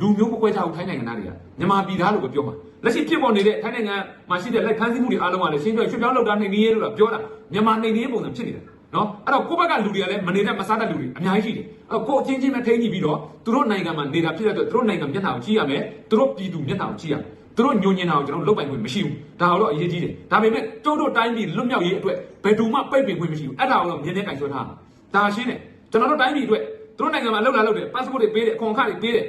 လူမျိုးမကွဲခြားဘူးထိုင်းနိုင်ငံသားတွေကမြန်မာပြည်သားလို့ပဲပြောမှာလက်ရှိဖြစ်ပေါ်နေတဲ့ထိုင်းနိုင်ငံမှာရှိတဲ့လက်ခံစည်းမှုတွေအားလုံးကလည်းရှင်းပြရွှေပြောင်းလောက်တာနေနေရလို့ပြောတာမြန်မာနေနေပုံစံဖြစ်နေတာနော်အဲ့တော့ကိုယ့်ဘက်ကလူတွေကလည်းမနေတဲ့မစားတဲ့လူတွေအများကြီးရှိတယ်အဲ့တော့ကိုအချင်းချင်းပဲထိန်းကြည့်ပြီးတော့သူတို့နိုင်ငံမှာနေတာဖြစ်တဲ့အတွက်သူတို့နိုင်ငံမျက်နှာကိုကြည့်ရမယ်သူတို့ပြည်သူမျက်နှာကိုကြည့်ရမယ် သူတို့ညဉ့်ညင်တာကိုကျွန်တော်လုပ်ပိုင်ခွင့်မရှိဘူးဒါတော့အရေးကြီးတယ်ဒါပေမဲ့ကျုပ်တို့တိုင်းပြည်လွတ်မြောက်ရေးအတွက်ဘယ်သူမှပိတ်ပင်ခွင့်မရှိဘူးအဲ့ဒါကိုတော့မြင်းနဲ့ကင်ဆွဲထားမှာဒါရှင်းတယ်ကျွန်တော်တို့တိုင်းပြည်အတွက်သူတို့နိုင်ငံမှာလောက်လာလောက်တယ် passport တွေပေးတယ်အခွန်အခတွေပေးတယ်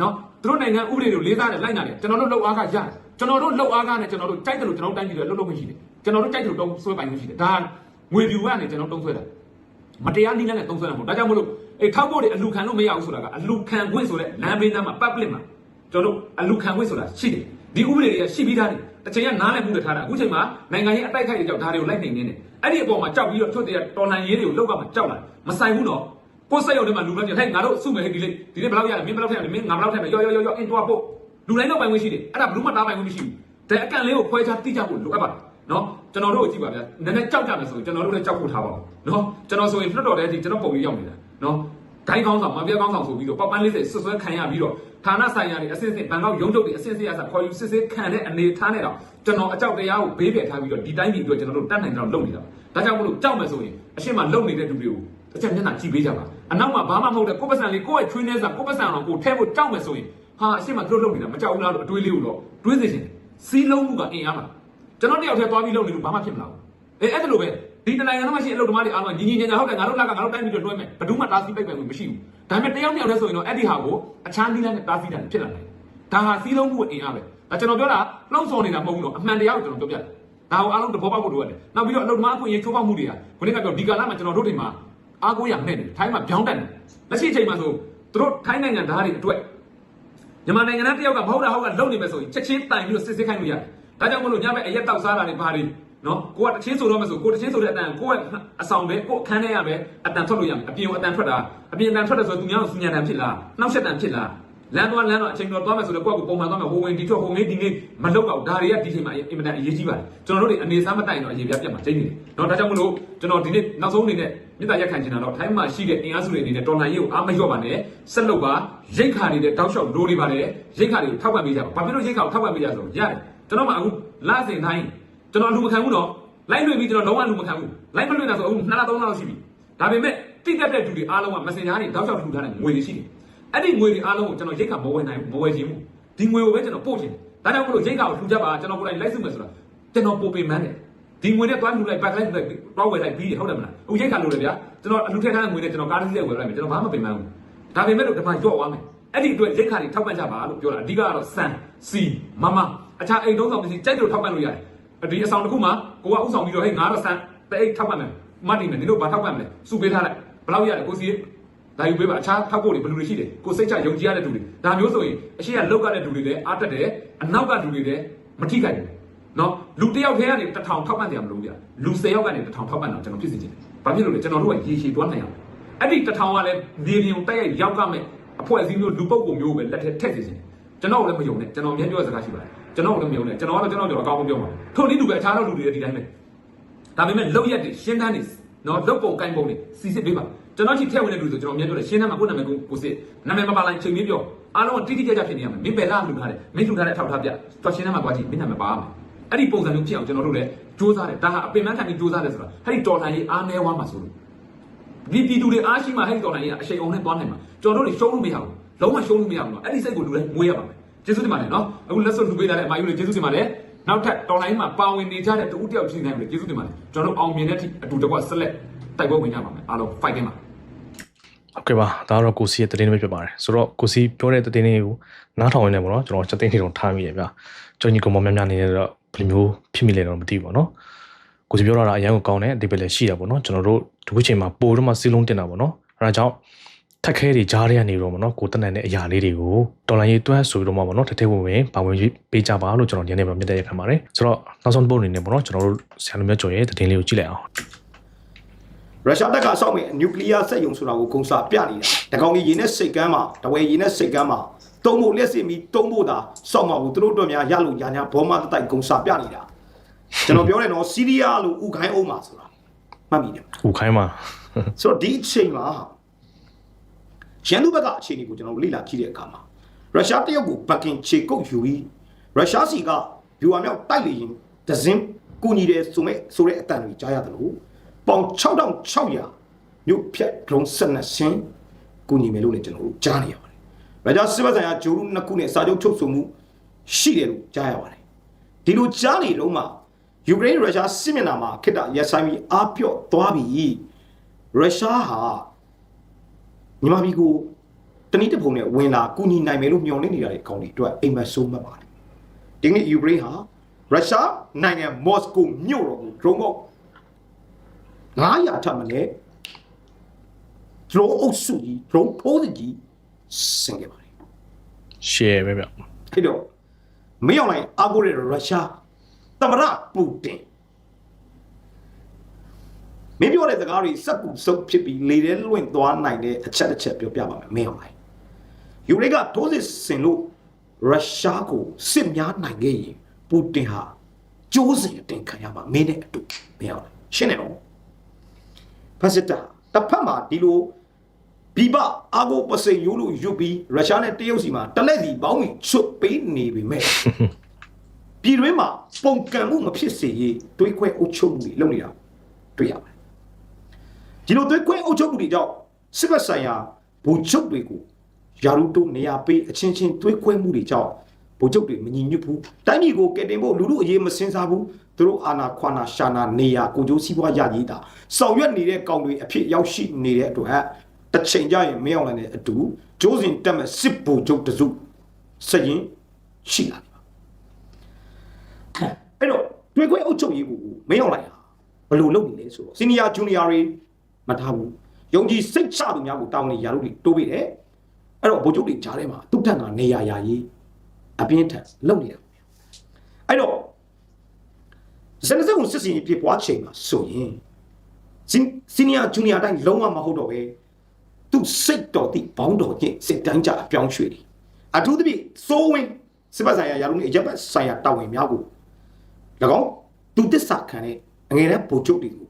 နော်သူတို့နိုင်ငံဥပဒေတွေလေးစားတယ်လိုက်နာတယ်ကျွန်တော်တို့လောက်အားကရတယ်ကျွန်တော်တို့လောက်အားကနဲ့ကျွန်တော်တို့ကြိုက်တယ်လို့ကျွန်တော်တို့တိုင်းပြည်တွေလှုပ်လို့မရှိတယ်ကျွန်တော်တို့ကြိုက်တယ်လို့တုံးဆွဲပိုင်လို့ရှိတယ်ဒါငွေပြူကနေကျွန်တော်တုံးဆွဲတာမတရားနည်းလမ်းနဲ့တုံးဆွဲတာမဟုတ်ဒါကြောင့်မလို့အေးထောက်ဖို့တွေအလူခံလို့မရဘူးဆိုတာကအလူခံခွင့်ဆိုတဲ့လမ်းဘေးနားမှာ public မှာကျွန်တော်တို့အလူခံခွင့်ဆိုတာရှိတယ် ဒီဥပဒေတွေကရှိပြီးသားတယ်တစ်ချိန်ကနားလည်မှုတွေထားတာအခုချိန်မှာနိုင်ငံရေးအတိုက်ခိုက်တွေကြောင့်ဒါတွေကိုလိုက်နေနေတယ်အဲ့ဒီအပေါ်မှာကြောက်ပြီးတော့ချွတ်တဲ့တော်လှန်ရေးတွေကိုလောက်ကမှကြောက်လာမဆိုင်ဘူးနော်ကိုယ်စိတ်ရုံထဲမှာလူလိုက်တယ်ဟဲ့ငါတို့စုမယ်ဟဲ့ဒီလေးဒီလေးဘယ်လောက်ရလဲမင်းဘယ်လောက်ထည့်ရလဲမင်းငါဘယ်လောက်ထည့်မယ်ရောရောရောရောအင်တွားပို့လူတိုင်းတော့ပိုင်ခွင့်ရှိတယ်အဲ့ဒါဘလူးမတားပိုင်ခွင့်မရှိဘူးဒါအကန့်လေးကိုခွဲခြားတိကျဖို့လိုအပ်ပါတယ်နော်ကျွန်တော်တို့ကိုကြည့်ပါဗျာနည်းနည်းကြောက်ကြမယ်ဆိုရင်ကျွန်တော်တို့လည်းကြောက်ဖို့ထားပါအောင်နော်ကျွန်တော်ဆိုရင်လွတ်တော်တဲ့ဒီကျွန်တော်ပုံလေးရောက်နေတာနော် ဒိုင်းကောင်းဆောင်မပြဲကောင်းဆောင်ဆိုပြီးတော့ပောက်ပန်း40ဆွဆွဲခံရပြီးတော့ဌာနဆိုင်ရာတွေအစစ်စစ်ဘန်ကောက်ရုံးချုပ်တွေအစစ်စစ်အစားခေါ်ယူစစ်စစ်ခံတဲ့အနေထားနဲ့တော့ကျွန်တော်အကြောက်တရားကိုဘေးပြထားပြီးတော့ဒီတိုင်းပြည်အတွက်ကျွန်တော်တို့တတ်နိုင်တော့လုပ်နေတာဒါကြောင့်မလို့ကြောက်မယ်ဆိုရင်အရှင်းမလုံနေတဲ့လူတွေကိုတစ်ချက်မျက်နှာကြည့်ပေးကြပါအနောက်မှာဘာမှမဟုတ်တဲ့ကိုယ်ပတ်စံလေးကိုယ့်ရဲ့ချွေးနေစားကိုယ်ပတ်စံအောင်ကိုထဲဖို့ကြောက်မယ်ဆိုရင်ဟာအရှင်းမသူတို့လုပ်နေတာမကြောက်ဘူးလားလို့အတွေးလေးကိုတော့တွေးစေချင်တယ်စီးလုံးမှုကအင်အားမှာကျွန်တော်တယောက်တည်းသွားပြီးလုပ်နေလို့ဘာမှဖြစ်မလာဘူးအဲအဲ့ဒါလိုပဲ ဒီတနိုင်ငံလုံးမှာရှိအလုပ်သမားတွေအားလုံးညီညီညာညာဟုတ်တယ်ငါတို့လက်ကငါတို့တိုင်းပြည်တွေလွှဲမယ်ဘယ်သူမှတားဆီးပိတ်ပင်မှုမရှိဘူးဒါပေမဲ့တယောက်တယောက်တည်းဆိုရင်တော့အဲ့ဒီဟာကိုအခြားနည်းလမ်းနဲ့တားဆီးတာဖြစ်လာတယ်ဒါဟာစီးလုံးမှုအင်အားပဲဒါကျွန်တော်ပြောတာလှုံ့ဆော်နေတာမဟုတ်ဘူးတော့အမှန်တရားကိုကျွန်တော်ပြောပြတယ်ဒါကိုအားလုံးသဘောပေါက်ဖို့လိုရတယ်နောက်ပြီးတော့အလုပ်သမားအခွင့်အရေးချိုးဖောက်မှုတွေကခုနကပြောဒီကာလမှာကျွန်တော်တို့တွေမှာအားကိုးရမဲ့တယ်ထိုင်းမှာပြောင်းတက်တယ်လက်ရှိအချိန်မှာဆိုသူတို့ထိုင်းနိုင်ငံသားတွေအတွက်မြန်မာနိုင်ငံသားတယောက်ကမဟုတ်တာဟုတ်ကလုံနေမယ်ဆိုရင်ချက်ချင်းတိုင်ပြီးတော့စစ်စစ်ခိုင်းလို့ရတယ်ဒါကြောင့်မလို့ညဘက်အရက်တောက်စားတာတွေဘာတွေ နော်ကိုကတချင်းဆိုတော့မဆိုကိုတချင်းဆိုတဲ့အတန်ကိုရဲ့အဆောင်ပဲကိုအခန်းထဲရပဲအတန်ထွက်လို့ရမယ်အပြင်ကအတန်ထွက်တာအပြင်အတန်ထွက်တယ်ဆိုတော့သူများကိုစညာတန်ဖြစ်လားနှောက်ယှက်တန်ဖြစ်လားလမ်းသွားလမ်းတော့အချိန်တော်သွားမယ်ဆိုတော့ကိုယ့်ကိုပုံမှန်သွားမယ်ဟိုဝင်ဒီထွက်ဟိုငေးဒီငေးမလုပ်တော့ဒါတွေကဒီချိန်မှာအင်မတန်အရေးကြီးပါတယ်ကျွန်တော်တို့တွေအနေစားမတိုင်တော့အရေးပြပြတ်မှာကျင်းနေတယ်เนาะဒါကြောင့်မလို့ကျွန်တော်ဒီနေ့နောက်ဆုံးအနေနဲ့မြစ်တာရက်ခံချင်တာတော့ထိုင်းမှာရှိတဲ့အင်အားစုတွေအနေနဲ့တော်လှန်ရေးကိုအားမလျော့ပါနဲ့ဆက်လုပ်ပါရိတ်ခါနေတဲ့တောက်လျှောက်လိုတွေပါတယ်ရိတ်ခါတွေကိုထောက်ပံ့ပေးကြပါဘာဖြစ်လို့ရိတ်ခါကိုထောက်ပံ့ပေးကြဆိုတော့ရတယ်ကျွန်တော်မှအခုလစဉ်တိုင်း ကျွန်တော်လူမခံဘူးတော့လိုက်လွှင့်ပြီးကျွန်တော်လုံးဝလူမခံဘူးလိုက်မလွှင့်တာဆိုအခု2လ3လလောက်ရှိပြီဒါပေမဲ့တိတက်တဲ့သူတွေအားလုံးက messenger တွေတောက်လျှောက်ထူထားတဲ့ငွေတွေရှိတယ်အဲ့ဒီငွေတွေအားလုံးကိုကျွန်တော်ရိတ်ခါမဝယ်နိုင်ဘူးမဝယ်ခြင်းဘူးဒီငွေကိုပဲကျွန်တော်ပို့ခြင်းတယ်ဒါကြောင့်မလို့ရိတ်ခါကိုလှူကြပါကျွန်တော်ကိုယ်တိုင်လိုက်စုမယ်ဆိုတာကျွန်တော်ပို့ပေးမှန်းတယ်ဒီငွေနဲ့တွားလှူလိုက်ပတ်လိုက်လိုက်တွားဝယ်လိုက်ပြီးဟုတ်တယ်မလားအခုရိတ်ခါလို့လေဗျာကျွန်တော်အလှူထည့်ထားတဲ့ငွေနဲ့ကျွန်တော်ကားတစ်စီးဝယ်လိုက်မယ်ကျွန်တော်ဘာမှပေးမှန်းဘူးဒါပေမဲ့လို့ဒီမှာကြော့သွားမယ်အဲ့ဒီအတွက်ရိတ်ခါတွေထောက်ပံ့ကြပါလို့ပြောတာအဓိကကတော့စံစီမမအခြားအိမ်သုံးဆောင်ပစ္စည်းကြိုက်တယ်လို့ထောက်ပံ့လို့ရတယ် ဒီအဆောင်တစ်ခုမှာကိုကဥဆောင်ပြီးတော့ဟဲ့ငါတော့စံတဲ့အိတ်ထောက်ပံ့မယ်မှတ်နေမယ်ဒီလိုဘာထောက်ပံ့မလဲစုပေးထားလိုက်ဘယ်လောက်ရတယ်ကိုစီဒါယူပေးပါအခြားထောက်ဖို့တွေဘယ်လိုတွေရှိတယ်ကိုစိတ်ချယုံကြည်ရတဲ့လူတွေဒါမျိုးဆိုရင်အရှိကလောက်ကတဲ့လူတွေလည်းအားတက်တယ်အနောက်ကလူတွေလည်းမထိခိုက်ဘူးနော်လူတစ်ယောက်ထဲကနေတစ်ထောင်ထောက်ပံ့တယ်မလို့ပြလူ၁၀ယောက်ကနေတစ်ထောင်ထောက်ပံ့တော့ကျွန်တော်ဖြစ်စေချင်တယ်ဘာဖြစ်လို့လဲကျွန်တော်တို့ကရေရှည်တွားနိုင်အောင်အဲ့ဒီတစ်ထောင်ကလည်းနေပြင်တိုက်ရိုက်ရောက်ကမဲ့အဖွဲ့အစည်းမျိုးလူပုဂ္ဂိုလ်မျိုးပဲလက်ထက်ထည့်စေချင်တယ်ကျွန်တော်လည်းမယုံနဲ့ကျွန်တော်အများပြောစကားရှိပါတယ် ကျွန်တော်လည်းမယုံနဲ့ကျွန်တော်ကတော့ကျွန်တော်တို့အကောင်းဆုံးပြောမှာထို့နည်းတူပဲအခြားသောလူတွေလည်းဒီတိုင်းပဲဒါပေမဲ့လောက်ရက်တွေရှင်းတန်းနေနော်လောက်ပုံကိုင်းပုံတွေစီစစ်ပေးပါကျွန်တော်ချစ်ထည့်ဝင်တဲ့လူဆိုကျွန်တော်အများပြောတယ်ရှင်းတန်းမှာကိုယ်နာမည်ကိုကိုစစ်နာမည်မပါလိုက်ချိန်ပြီးပြောအားလုံးကတိတိကျကျဖြစ်နေရမယ်မင်းဘယ်လားလူထားတယ်မင်းလူထားတဲ့အထောက်ထားပြတွားရှင်းတန်းမှာတွားကြည့်မင်းနာမည်ပါမယ်အဲ့ဒီပုံစံမျိုးဖြစ်အောင်ကျွန်တော်တို့လည်းစူးစမ်းတယ်ဒါဟာအပင်ပန်းခံပြီးစူးစမ်းတယ်ဆိုတာအဲ့ဒီတော်လှန်ရေးအားနည်းဝါမှာဆိုလို့ဒီပြည်သူတွေအားရှိမှအဲ့ဒီတော်လှန်ရေးကအရှိန်အောင်နဲ့တွားနိုင်မှာကျွန်တော်တို့တွေရှုံးလို့မရဘူးလုံးဝရှုံးလို့မရဘူးနော်အဲ့ဒီစိတ်ကိုလူတိုင်းမွေးရပါမယ် ကျေးဇူးတင်ပါတယ်နော်အခုလက်စွပ်လူပေးထားတဲ့အမယူလေးကျေးဇူးတင်ပါတယ်နောက်ထပ်တော်လိုင်းမှာပါဝင်နေကြတဲ့တူတယောက်ချင်းတိုင်းလည်းကျေးဇူးတင်ပါတယ်ကျွန်တော်တို့အောင်မြင်တဲ့အထိအတူတကွဆက်လက်တိုက်ပွဲဝင်ကြပါမယ်အားလုံး fight တင်ပါဟုတ်ကဲ့ပါဒါကတော့ကိုစီရဲ့သတင်းပဲဖြစ်ပါတယ်ဆိုတော့ကိုစီပြောတဲ့သတင်းလေးကိုနားထောင်နေတယ်ပေါ့နော်ကျွန်တော်ချက်သိန်းနေတော့ထားမိရဗျာကျွန်တော်ညီကောင်မများများနေတော့ဘယ်လိုမျိုးဖြစ်မိလဲတော့မသိဘူးပေါ့နော်ကိုစီပြောတာကအရန်ကိုကောင်းတယ်အဒီပဲလည်းရှိတာပေါ့နော်ကျွန်တော်တို့ဒီခုချိန်မှာပို့တော့မှစီလုံးတင်တာပေါ့နော်အဲဒါကြောင့် ထက်ခဲတွေကြားရနေတော့ပေါ့နော်ကိုတက်နိုင်တဲ့အရာလေးတွေကိုတော်လိုင်းရေးတွန်းဆိုပြီးတော့မှပေါ့နော်တထဲဝင်ဝင်ပါဝင်ပေးကြပါလို့ကျွန်တော်ညနေမှာမြတ်တဲ့ရခံပါတယ်ဆိုတော့နောက်ဆုံးပုံအနေနဲ့ပေါ့နော်ကျွန်တော်တို့ဆရာလူမျိုးကျော်ရဲ့သတင်းလေးကိုကြည့်လိုက်အောင်ရုရှားတပ်ကစောက်မဲ့နျူကလ িয়ার စက်ရုံဆိုတာကိုကုံစာပြနေတာတကောင်ကြီးရေနဲ့စိတ်ကမ်းမှာတဝဲရေနဲ့စိတ်ကမ်းမှာတုံးဖို့လက်စစ်မီတုံးဖို့သာစောက်မှာကိုသူတို့တို့များရလို့ညာညာဘောမတတိုက်ကုံစာပြနေတာကျွန်တော်ပြောတယ်နော်စီးရီးယားလို့ဥခိုင်းအောင်မှာဆိုတာမှတ်မိတယ်ဟူခိုင်းမှာဆိုတော့ဒီအချိန်မှာ ရန်သူဘက်ကအခြေအနေကိုကျွန်တော်လေ့လာကြည့်တဲ့အခါမှာရုရှားတရုတ်ကိုဘက်ကင်ခြေကုပ်ယူပြီးရုရှားစီကဗျူဟာမြောက်တိုက်လေရင်ဒဇင်းကူညီတယ်ဆိုမဲ့ဆိုတဲ့အတန်တွေကြားရတယ်လို့ပေါင်6600မြို့ဖြတ်ဒရုန်းဆက်နှစ်ဆင်းကူညီမယ်လို့လည်းကျွန်တော်တို့ကြားနေရပါတယ်။ရုရှားစစ်ဘက်ဆိုင်ရာဂျိုရုနှစ်ခုနဲ့စာချုပ်ချုပ်ဆိုမှုရှိတယ်လို့ကြားရပါတယ်။ဒီလိုကြားနေလုံးမှာယူကရိန်းရုရှားစစ်မျက်နှာမှာခိတ္တရက်ဆိုင်ပြီးအားပြော့သွားပြီးရုရှားဟာ မြန်မာပြည်ကိုတနည်းတစ်ပုံနဲ့ဝင်လာကူညီနိုင်မယ်လို့မျှော်လင့်နေတာတွေအကောင့်တွေအတွက်အိမ်မက်ဆိုးမှတ်ပါတယ်ဒီနေ့ယူကရိန်းဟာရုရှားနိုင်ငံမော်စကိုမြို့တော်ကို drone ပေါက်900ထပ်မလဲ drone အုပ်စုကြီး drone ထိုးစစ်ကြီးဆင်ခဲ့ပါတယ် share ပဲဗျအဲ့တော့မင်းအောင်လိုက်အာကိုတဲ့ရုရှားသမရပူတင် မင်းပြောတဲ့စကားတွေစက်ကူစုပ်ဖြစ်ပြီးလေထဲလွင့်သွားနိုင်တဲ့အချက်တစ်ချက်ပြောပြပါမယ်မင်းအောင်လိုက်ယူရိကထိုးစစ်ဆင်လို့ရုရှားကိုစစ်များနိုင်ခဲ့ရင်ပူတင်ဟာကျိုးစင်အတင်ခံရမှာမင်းနဲ့အတူမင်းအောင်လိုက်ရှင်းနေတော့ဖက်စစ်တာတစ်ဖက်မှာဒီလိုဘီဘအာဂိုပစိန်ယူလို့ယူပြီးရုရှားနဲ့တရုတ်စီမှာတလက်စီပေါင်းပြီးချွတ်ပေးနေပြီမဲ့ပြည်တွင်းမှာပုံကံမှုမဖြစ်စေရေးတွေးခွဲအုပ်ချုပ်မှုတွေလုပ်နေတာတွေ့ရပါတယ် ဒီလိုတွေးခွဲအုပ်ချုပ်မှုတွေကြောင့်စစ်ဘက်ဆိုင်ရာဗိုလ်ချုပ်တွေကိုယာရုတိုးနေရာပေးအချင်းချင်းတွေးခွဲမှုတွေကြောင့်ဗိုလ်ချုပ်တွေမညီညွတ်ဘူးတိုင်းပြည်ကိုကယ်တင်ဖို့လူလူအရေးမစင်စားဘူးသူတို့အာနာခွာနာရှာနာနေရာကိုကျိုးစီးပွားရည်တာဆောင်ရွက်နေတဲ့ကောင်တွေအဖြစ်ရောက်ရှိနေတဲ့အတွက်တစ်ချိန်ကြရင်မင်းအောင်လည်းအတူကျိုးစင်တက်မဲ့စစ်ဗိုလ်ချုပ်တစုစရင်ရှိလာတယ်အဲ့တော့တွေ့ခွဲအုပ်ချုပ်ရေးကိုမင်းအောင်လိုက်ဟာဘယ်လိုလုပ်နေလဲဆိုတော့စီနီယာဂျူနီယာတွေ မထားဘူးယုံကြည်စိတ်ချသူများကိုတောင်းနေရာလို့တွေတိုးပေးတယ်အဲ့တော့ဗိုလ်ချုပ်တွေကြားထဲမှာတုတ်ထန်ကနေရာယာရေးအပြင်းထန်လုပ်နေတာအဲ့တော့စနေစကုန်စစ်စင်ရေးပြပွားချိန်မှာဆိုရင်စီနီယာဂျူနီယာတိုင်းလုံးဝမဟုတ်တော့ပဲသူစိတ်တော်တိဘောင်းတော်ချင်းစိတ်တိုင်းကြအပြောင်းရွှေ့တယ်အထူးသဖြင့်စိုးဝင်စစ်ပတ်ဆိုင်ရာယာလုံးနဲ့အရက်ပတ်ဆိုင်ရာတာဝန်များကို၎င်းသူတစ္ဆာခံတဲ့အငယ်တဲ့ဗိုလ်ချုပ်တွေကို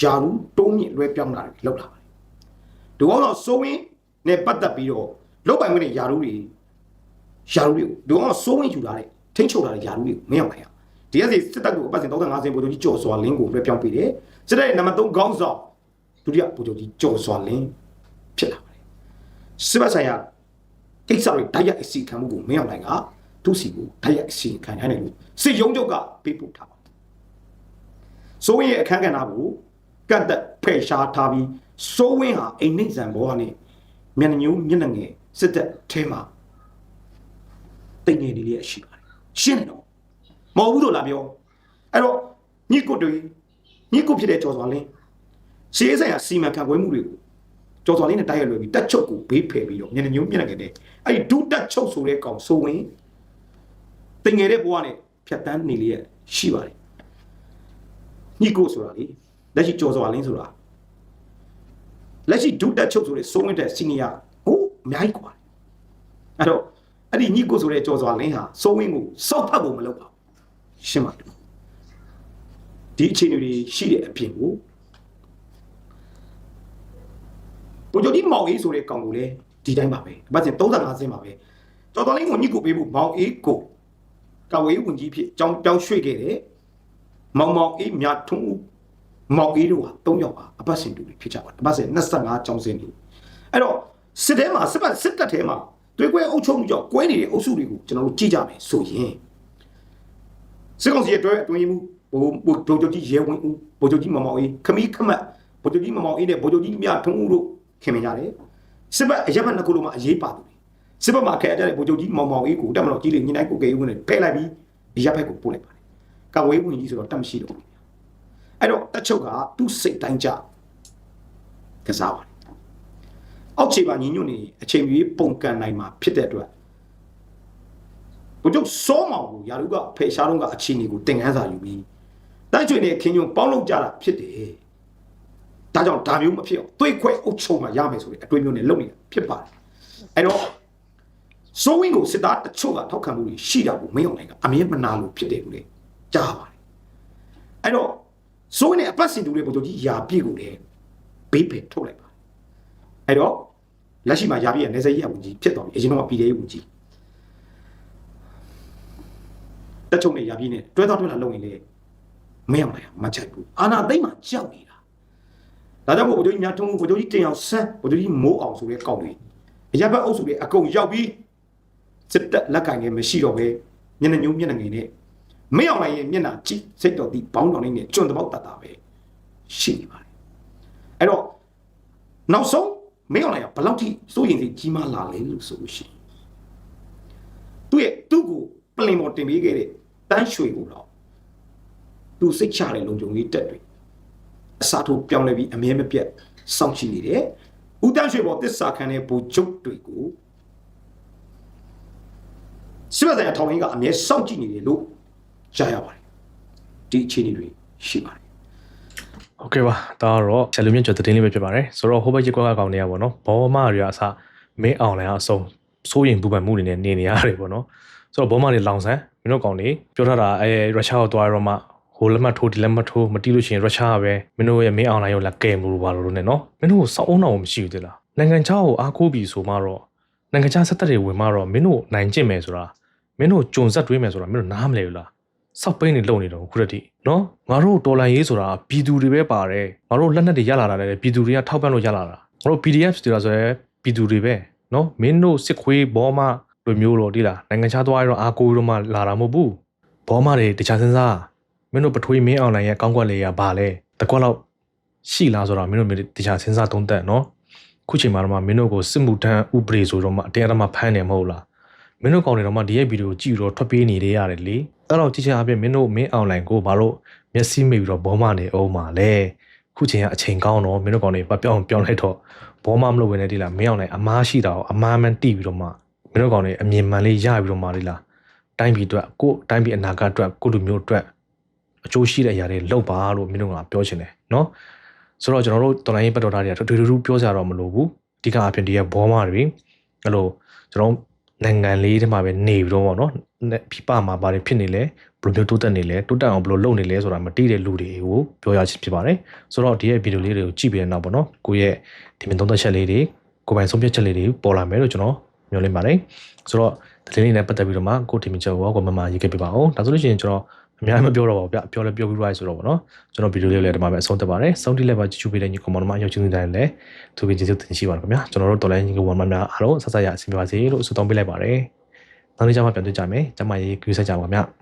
ယာရူတိုးမြင့်လွှဲပြောင်းလာတယ်လောက်လာပါတယ်။ဒီကောင်တော့စိုးဝင်းနဲ့ပတ်သက်ပြီးတော့လောက်ပိုင်ခွင့်နဲ့ယာရူတွေယာရူတွေကိုဒီကောင်တော့စိုးဝင်းယူလာတဲ့ထိန်းချုပ်လာတဲ့ယာရူတွေကိုမင်းအောင်ခိုင်ရဒီကစီစစ်တပ်ကိုအပတ်စဉ်35စင်ဗိုလ်ချုပ်ကြီးကျော်စွာလင်းကိုလွှဲပြောင်းပေးတယ်။စစ်တပ်ရဲ့နံပါတ်3ခေါင်းဆောင်ဒုတိယဗိုလ်ချုပ်ကြီးကျော်စွာလင်းဖြစ်လာပါတယ်။စစ်ဘက်ဆိုင်ရာကိစ္စတွေတိုက်ရိုက်အစီခံမှုကိုမင်းအောင်နိုင်ကသူ့စီကိုတိုက်ရိုက်အစီခံနိုင်တယ်လို့စစ်ရုံးချုပ်ကပေးပို့ထားပါတယ်စိုးဝင်းရဲ့အခန်းကဏ္ဍကို ကတ်သက်ဖယ်ရှားထားပြီးစိုးဝင်းဟာအိမ်နှိမ့်ဆန်ဘောကနေမျက်နှာညိုးမျက်နှာငယ်စစ်တပ်ထဲမှာတိတ်ငယ်နေလေးရှိပါတယ်ရှင်းတယ်နော်မဟုတ်ဘူးလို့လာပြောအဲ့တော့ညစ်ကုတ်တွေညစ်ကုတ်ဖြစ်တဲ့ကြော်စွာလင်းရှေးဆိုင်ရာစီမံခန့်ခွဲမှုတွေကိုကြော်စွာလင်းနဲ့တိုက်ရိုက်လွယ်ပြီးတက်ချုပ်ကိုဘေးဖယ်ပြီးတော့မျက်နှာညိုးမျက်နှာငယ်တဲ့အဲ့ဒီဒုတက်ချုပ်ဆိုတဲ့ကောင်စိုးဝင်းတိတ်ငယ်တဲ့ဘဝနဲ့ဖြတ်တန်းနေလေးရှိပါတယ်ညစ်ကုတ်ဆိုတာလေ လက်ရှိကြော်စွာလင်းဆိုတာ လက်ရှိဒုတက်ချုပ်ဆိုတဲ့စိုးဝင်တဲ့စီနီယာဟိုအများကြီးกว่าအဲ့တော့အဲ့ဒီညိကိုဆိုတဲ့ကြော်စွာလင်းဟာစိုးဝင်ကိုစောက်ဖတ်ဖို့မလုပ်ပါဘူးရှင်းပါတယ်ဒီအခြေအနေတွေရှိတဲ့အပြင်ကိုဘိုလ်ချုပ်ကြီးမောင်အေးဆိုတဲ့ကောင်ကိုလည်းဒီတိုင်းပါပဲအပတ်စဉ်35ဆင်းပါပဲကြော်စွာလင်းကိုညိကိုပေးဖို့မောင်အေးကိုကဝေးဝင်ကြီးဖြစ်ကြောင်းပြောင်းရွှေ့ခဲ့တယ်မောင်မောင်အေးမြတ်ထုံးဦး မောင်အေးတို့ဟာ၃ယောက်ပါအပတ်စဉ်တူတွေဖြစ်ကြပါတယ်အပတ်စဉ်25ကျောင်းစင်းတွေအဲ့တော့စစ်ထဲမှာစစ်ပတ်စစ်တပ်ထဲမှာတွေးကွဲအုပ်ချုပ်မှုကြောင့်ကွဲနေတဲ့အုပ်စုတွေကိုကျွန်တော်တို့ကြည့်ကြမယ်ဆိုရင်စစ်ကောင်စီရဲ့တွဲအတွင်းရေးမှုဘိုးဘိုးချုပ်ကြီးရဲဝင်းဦးဘိုးချုပ်ကြီးမောင်မောင်အေးခမီးခမတ်ဘိုးချုပ်ကြီးမောင်မောင်အေးနဲ့ဘိုးချုပ်ကြီးမြထုံးဦးတို့ခင်မင်ကြတယ်စစ်ပတ်အရက်ဘက်နှစ်ခုလုံးမှာအရေးပါသူတွေစစ်ပတ်မှာခဲရတဲ့ဘိုးချုပ်ကြီးမောင်မောင်အေးကိုတက်မလို့ကြီးလေညနိုင်ကိုကေဦးနဲ့ဖဲလိုက်ပြီးဒီရက်ဘက်ကိုပို့လိုက်ပါတယ်ကာဝေးဝင်ကြီးဆိုတော့တတ်မရှိတော့ဘူး အဲ့တော့တက်ချုပ်ကသူ့စိတ်တိုင်းကြကစားပါတယ်အောက်ခြေမှာညီညွတ်နေအချိန်ကြီးပုံကန်နိုင်မှာဖြစ်တဲ့အတွက်ဘုကျုပ်စောမောင်ကိုယာရုကဖေရှားတော့ကအချိန်ကြီးကိုတင်ခန်းစာယူပြီးတိုက်ချွေနဲ့ခင်းညွန့်ပေါင်းလုပ်ကြတာဖြစ်တယ်ဒါကြောင့်ဒါမျိုးမဖြစ်အောင်တွေးခွဲအုပ်ချုပ်မှရမယ်ဆိုတဲ့အတွေးမျိုးနဲ့လုပ်နေတာဖြစ်ပါတယ်အဲ့တော့စိုးဝင်းကိုစစ်သားတချို့ကထောက်ခံမှုရှိတာကိုမင်းအောင်နိုင်ကအမြင်မနာလို့ဖြစ်တယ်လို့လေကြားပါတယ်အဲ့တော့ စိုးနေအပတ်စင်တူတဲ့ပုံစံကြီးယာပြည့်ကိုလည်းဘေးပယ်ထုတ်လိုက်ပါအဲ့တော့လက်ရှိမှာယာပြည့်ရဲ့နေစရေးဝင်ကြီးဖြစ်သွားပြီအရင်တော့ပြည်သေးဝင်ကြီးတက်ချုံနဲ့ယာပြည့်နဲ့တွဲတော့တွဲလာလုံရင်လေမင်းအောင်လိုက်မချိုက်ဘူးအာနာသိမ့်မှာကြောက်နေတာဒါကြောင့်မို့ဘုရားကြီးများထုံးဘုရားကြီးတင်အောင်ဆန်းဘုရားကြီးမိုးအောင်ဆိုတဲ့ကောက်တွေအရက်ဘက်အုပ်စုတွေအကုန်ရောက်ပြီးစစ်တက်လက်ကင်ငယ်မရှိတော့ပဲမျက်နှာညိုးမျက်နှာငယ်နဲ့ မင်းအောင်နိုင်ရဲ့မျက်နှာကြည့်စိတ်တော်ဒီဘောင်းတော်လေးနဲ့ကျွန်းတပေါက်တတ်တာပဲရှိနေပါတယ်အဲ့တော့နောက်ဆုံးမင်းအောင်နိုင်ကဘယ်လောက်ထိစိုးရင်စိတ်ကြီးမားလာလဲလို့ဆိုလို့ရှိရင်သူ့ရဲ့သူ့ကိုပလင်ပေါ်တင်ပေးခဲ့တဲ့တန်းရွှေကိုတော့သူစိတ်ချတဲ့လုံခြုံရေးတက်တွေအစားထိုးပြောင်းလဲပြီးအမြဲမပြတ်စောင့်ကြည့်နေတယ်ဦးတန်းရွှေပေါ်တစ္ဆာခံတဲ့ဘူချုပ်တွေကိုစစ်ဘက်ဆိုင်ရာထောင်ရင်းကအမြဲစောင့်ကြည့်နေတယ်လို့ ရရပါတယ်ဒီအခြေအနေတွေရှိပါတယ် โอเคပါဒါကတော့ဆယ်လူမြင့်ကျော်သတင်းလေးပဲဖြစ်ပါတယ်ဆိုတော့ဟိုဘက်ရက်ကွက်ကကောင်တွေကပေါ့နော်ဘောမတွေကအစမင်းအောင်လည်းအဆုံးစိုးရင်ပူပန်မှုတွေနဲ့နေနေရတယ်ပေါ့နော်ဆိုတော့ဘောမတွေလောင်ဆန်းမင်းတို့ကောင်တွေပြောထားတာအဲရုရှားကိုသွားရတော့မှဟိုလက်မှတ်ထိုးဒီလက်မှတ်ထိုးမတီးလို့ရှိရင်ရုရှားကပဲမင်းတို့ရဲ့မင်းအောင်လည်းရောလာကဲမှုလို့ပါလို့နဲ့နော်မင်းတို့စောက်အုံအောင်မရှိဘူးတလားနိုင်ငံခြားကိုအားကိုးပြီးဆိုမှတော့နိုင်ငံခြားဆက်သက်တွေဝင်မှတော့မင်းတို့နိုင်ကျင့်မယ်ဆိုတာမင်းတို့ကြုံဆက်တွေးမယ်ဆိုတာမင်းတို့နားမလဲဘူးလား စောက်ပိန်းနေလုံနေတော့ခုတည်းနော်ငါတို့ဒေါ်လာရေးဆိုတာပြည်သူတွေပဲပါတယ်ငါတို့လက်နက်တွေရလာတာလည်းပြည်သူတွေကထောက်ပံ့လို့ရလာတာငါတို့ PDF တွေဆိုရဲပြည်သူတွေပဲနော်မင်းတို့စစ်ခွေးဘောမလိုမျိုးတော့ဒီလားနိုင်ငံခြားသွားရတော့အာကိုတော့မှလာတာမဟုတ်ဘူးဘောမတွေတခြားစင်းစားမင်းတို့ပထွေးမင်းအွန်လိုင်းရဲ့ကောင်းကွက်လေးကဘာလဲတကွက်တော့ရှိလားဆိုတော့မင်းတို့တခြားစင်းစားသုံးသက်နော်ခုချိန်မှာတော့မင်းတို့ကိုစစ်မှုထမ်းဥပဒေဆိုတော့မှအတရားအမှဖမ်းနေမဟုတ်လား မင်းတို့ကောင်တွေတော့မှဒီရဲ့ဗီဒီယိုကြည့်တော့ထွက်ပြေးနေရရတယ်လေအဲ့တော့ကြည့်ချင်အပြင်မင်းတို့မင်းအွန်လိုင်းကိုဘာလို့မျက်စိမိပြီးတော့ဘောမနေအောင်ပါလဲခုချိန်ကအချိန်ကောင်းတော့မင်းတို့ကောင်တွေပပြောင်းပြောင်းလိုက်တော့ဘောမမလို့ဝင်နေဒီလားမင်းအွန်လိုင်းအမားရှိတာကိုအမားမှန်တိပြီးတော့မှမင်းတို့ကောင်တွေအမြင်မှန်လေးရပြီးတော့မှဒီလားတိုင်းပြည်အတွက်ကိုတိုင်းပြည်အနာဂတ်အတွက်ကိုလူမျိုးအတွက်အကျိုးရှိတဲ့အရာတွေလုပ်ပါလို့မင်းတို့ကပြောချင်တယ်နော်ဆိုတော့ကျွန်တော်တို့တော်လိုင်းပတ်တော်သားတွေကတူတူတူပြောကြတော့မလို့ဘူးအဓိကအပြင်ဒီရဲ့ဘောမတွေအဲ့လိုကျွန်တော် နိုင်ငံလေးထဲမှာပဲနေပြီးတော့ဗောနော်ဖိပမှာဘာတွေဖြစ်နေလဲဘယ်လိုမျိုးတိုးတက်နေလဲတိုးတက်အောင်ဘယ်လိုလုပ်နေလဲဆိုတာမသိတဲ့လူတွေကိုပြောရချင်းဖြစ်ပါတယ်ဆိုတော့ဒီရဲ့ဗီဒီယိုလေးတွေကိုကြည့်ပြီးတဲ့နောက်ဗောနော်ကိုယ့်ရဲ့ဒီမြင်သုံးသက်ချက်လေးတွေကိုယ်ပိုင်ဆုံးဖြတ်ချက်လေးတွေပေါ်လာမယ်လို့ကျွန်တော်မျှော်လင့်ပါတယ်ဆိုတော့ဒီလေးလေးနဲ့ပတ်သက်ပြီးတော့မှကိုယ်ဒီမြင်ချက်ကိုကိုမမရေးခဲ့ပြပါအောင်ဒါဆိုလို့ရှိရင်ကျွန်တော် အများကြီးမပြောတော့ပါဘူးဗျပြောလဲပြောပြီးသွားဆိုတော့ဗောနော်ကျွန်တော်ဗီဒီယိုလေးလည်းဒီမှာပဲအဆုံးသတ်ပါတယ်စောင့်တိလည်းပါကြည့်ချူပေးတဲ့ညီကောင်မတို့မှရောက်ချင်တဲ့လည်းသူပြီးကျေးဇူးတင်ရှိပါတယ်ခင်ဗျာကျွန်တော်တို့တော်လိုင်းညီကောင်မများအားလုံးဆက်ဆက်ရအစီအစဉ်ပါစေလို့ဆုတောင်းပေးလိုက်ပါတယ်နောက်နေ့ကျမှပြန်တွေ့ကြမယ်ကျမရေးကြည့်ဆက်ကြပါခင်ဗျာ